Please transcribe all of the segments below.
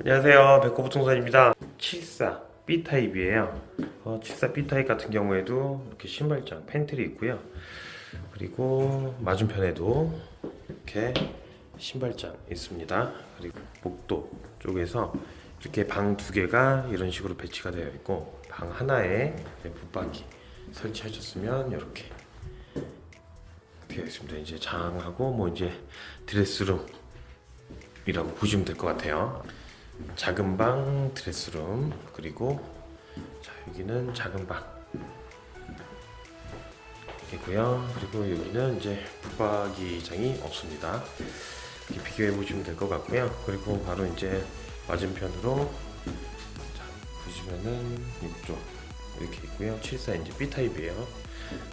안녕하세요. 백호부통선입니다. 74 B 타입이에요. 어, 74 B 타입 같은 경우에도 이렇게 신발장 팬트리 있고요. 그리고 맞은편에도 이렇게 신발장 있습니다. 그리고 복도 쪽에서 이렇게 방 두 개가 이런 식으로 배치가 되어 있고 방 하나에 붙박이 설치하셨으면 이렇게 되어 있습니다. 이제 장하고 뭐 이제 드레스룸이라고 보시면 될 것 같아요. 작은 방 드레스룸 그리고 자 여기는 작은 방 이고요. 그리고 여기는 이제 붙박이장이 없습니다. 비교해 보시면 될 것 같고요. 그리고 바로 이제 맞은편으로 자, 보시면은 이쪽 이렇게 있고요. 74 이제 B 타입이에요.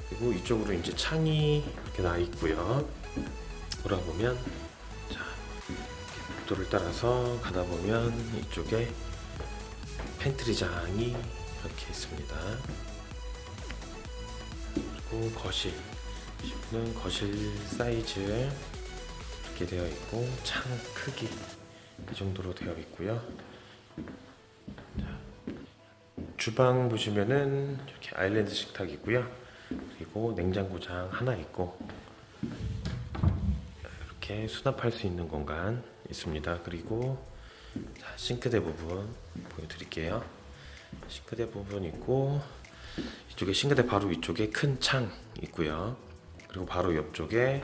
그리고 이쪽으로 이제 창이 이렇게 나 있고요. 돌아보면 자 복도를 따라서 가다 보면 이쪽에 팬트리장이 이렇게 있습니다. 그리고 거실 보시면 거실 사이즈 이렇게 되어 있고 창 크기 이 정도로 되어 있고요. 자, 주방 보시면은 이렇게 아일랜드 식탁 있고요. 그리고 냉장고장 하나 있고 이렇게 수납할 수 있는 공간 있습니다. 그리고 자, 싱크대 부분 보여드릴게요. 싱크대 부분 있고 이쪽에 싱크대 바로 위쪽에 큰 창 있고요. 그리고 바로 옆쪽에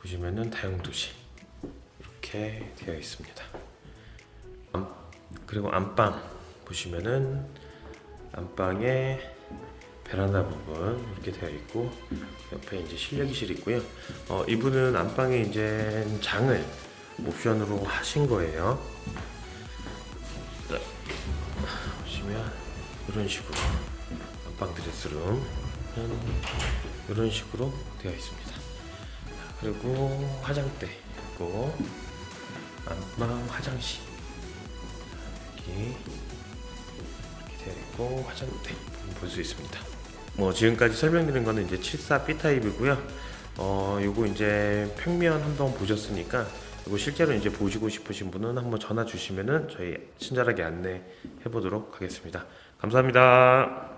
보시면은 다용도시 이렇게 되어 있습니다. 안- 그리고 안방 보시면은 안방에 베란다 부분 이렇게 되어 있고 옆에 이제 실내기실 있고요. 어, 이분은 안방에 이제 장을 옵션으로 하신 거예요. 자, 보시면 이런 식으로 안방 드레스룸 이런 식으로 되어 있습니다. 자, 그리고 화장대 있고 안방 화장실 여기 이렇게 되어 있고 화장대 볼 수 있습니다. 뭐 지금까지 설명드린 거는 이제 74 B 타입이고요. 어 요거 이제 평면 한번 보셨으니까 이거 실제로 이제 보시고 싶으신 분은 한번 전화 주시면은 저희 친절하게 안내해 보도록 하겠습니다. 감사합니다.